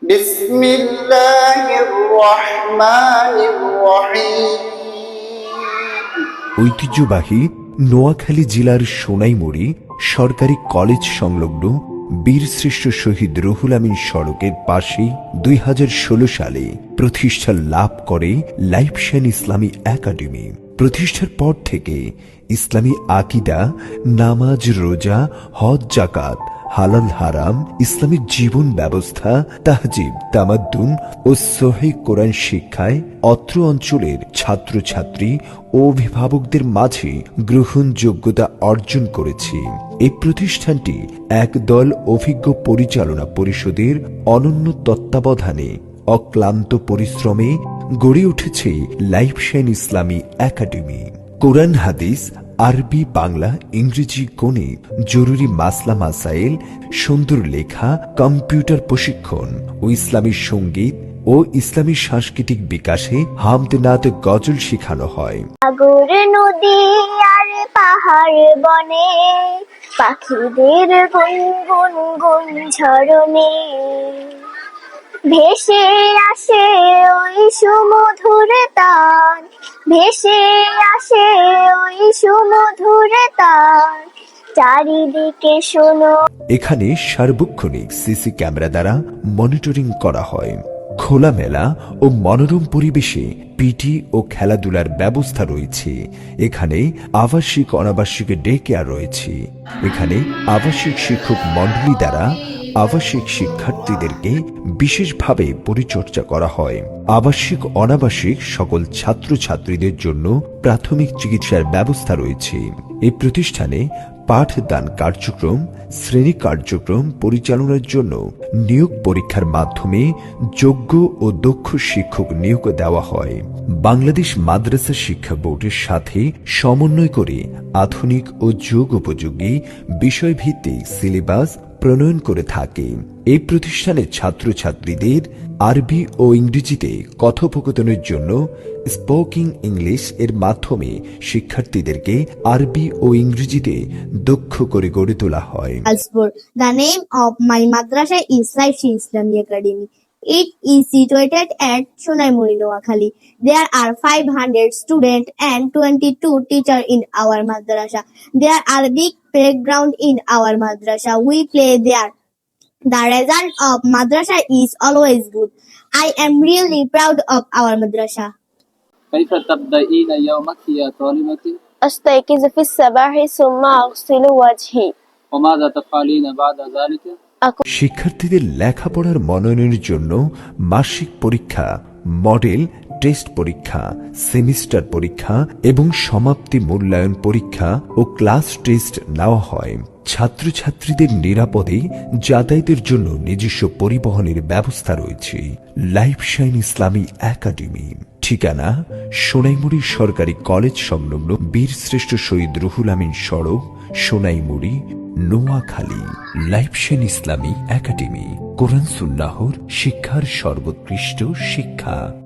بسم الله الرحمن الرحيم ঐতিহ্যবাহী নোয়াখালী জেলার সোনাইমুড়ি সরকারি কলেজ সংলগ্ন বীরশ্রেষ্ঠ শহীদ রুহুল আমিন সড়কের পাশেই দুই সালে প্রতিষ্ঠা লাভ করে লাইফশান ইসলামী একাডেমি প্রতিষ্ঠার পর থেকে ইসলামী আকিদা নামাজ রোজা হজ জাকাত হালাল হারাম, ইসলামী জীবন ব্যবস্থা, তাহজিব, তামাদ্দুন ও সহি কোরআন শিক্ষায় অত্র অঞ্চলের ছাত্রছাত্রী ও অভিভাবকদের মাঝে গ্রহণযোগ্যতা অর্জন করেছে। এই প্রতিষ্ঠানটি একদল অভিজ্ঞ পরিচালনা পরিষদের অনন্য তত্ত্বাবধানে অক্লান্ত পরিশ্রমে গড়ে উঠেছে লাইফ লাইফশাইন ইসলামী একাডেমি। কোরআন হাদিস আরবি, বাংলা, ইংরেজি গণিত জরুরি মাসলা মাসাইল, সুন্দর লেখা, কম্পিউটার প্রশিক্ষণ ও ইসলামী সংগীত ও ইসলামী সাংস্কৃতিক বিকাশে হামদনাদ গজল শেখানো হয়। নদী আর পাহাড় বনে, পাখিদের গুনগুন গুন ভেসে আসে ওই সুমধুর তান ভেসে আসে ওই সুমধুর তান চারিদিকে শোনো। এখানে সার্বক্ষণিক সিসি ক্যামেরা দ্বারা মনিটরিং করা হয়। খোলামেলা ও মনোরম পরিবেশে পিটি ও খেলাধুলার ব্যবস্থা রয়েছে। এখানে আবাসিক অনাবাসিক ডে কেয়ার রয়েছে। এখানে আবাসিক শিক্ষক মণ্ডলী দ্বারা আবাসিক শিক্ষার্থীদেরকে বিশেষভাবে পরিচর্যা করা হয়। আবাসিক অনাবাসিক সকল ছাত্রছাত্রীদের জন্য প্রাথমিক চিকিৎসার ব্যবস্থা রয়েছে। এই প্রতিষ্ঠানে পাঠদান কার্যক্রম, শ্রেণি কার্যক্রম পরিচালনার জন্য নিয়োগ পরীক্ষার মাধ্যমে যোগ্য ও দক্ষ শিক্ষক নিয়োগ দেওয়া হয়। বাংলাদেশ মাদ্রাসা শিক্ষা বোর্ডের সাথে সমন্বয় করে আধুনিক ও যোগ উপযোগী বিষয়ভিত্তিক সিলেবাস প্রণয়ন করে থাকে এই প্রতিষ্ঠানের ছাত্রছাত্রীদের আরবি ও ইংরেজিতে কথোপকথনের জন্য স্পোকিং ইংলিশ এর মাধ্যমে শিক্ষার্থীদেরকে আরবি ও ইংরেজিতে দক্ষ করে গড়ে তোলা হয় Saifi Islamic Academy. It is situated at Shonaimuri, Noakhali. There are 500 students and 22 teachers in our madrasa. There are big playground in our madrasa. We play there. The result of madrasa is always good. I am really proud of our madrasa. كيف تبدأين يومك يا طالبتي؟ أستيقظ في الصباح ثم أغسل وجهي وماذا تفعلين بعد ذلك؟ শিক্ষার্থীদের লেখাপড়ার মনোনয়নের জন্য মাসিক পরীক্ষা, model, test পরীক্ষা, semester পরীক্ষা এবং সমাপ্তি মূল্যায়ন পরীক্ষা ও ক্লাস টেস্ট নেওয়া হয়। ছাত্রছাত্রীদের নিরাপদে যাতায়াতের জন্য নিজস্ব পরিবহনের ব্যবস্থা রয়েছে। লাইফশাইন ইসলামী একাডেমি। ঠিকানা, সোনাইমুড়ি সরকারি কলেজ সংলগ্ন বীরশ্রেষ্ঠ শহীদ রুহুল আমিন সড়ক, সোনাইমুড়ি নোয়াখালী লাইফশাইন ইসলামী একাডেমি কোরআন সুন্নাহর শিক্ষার সর্বোৎকৃষ্ট শিক্ষা।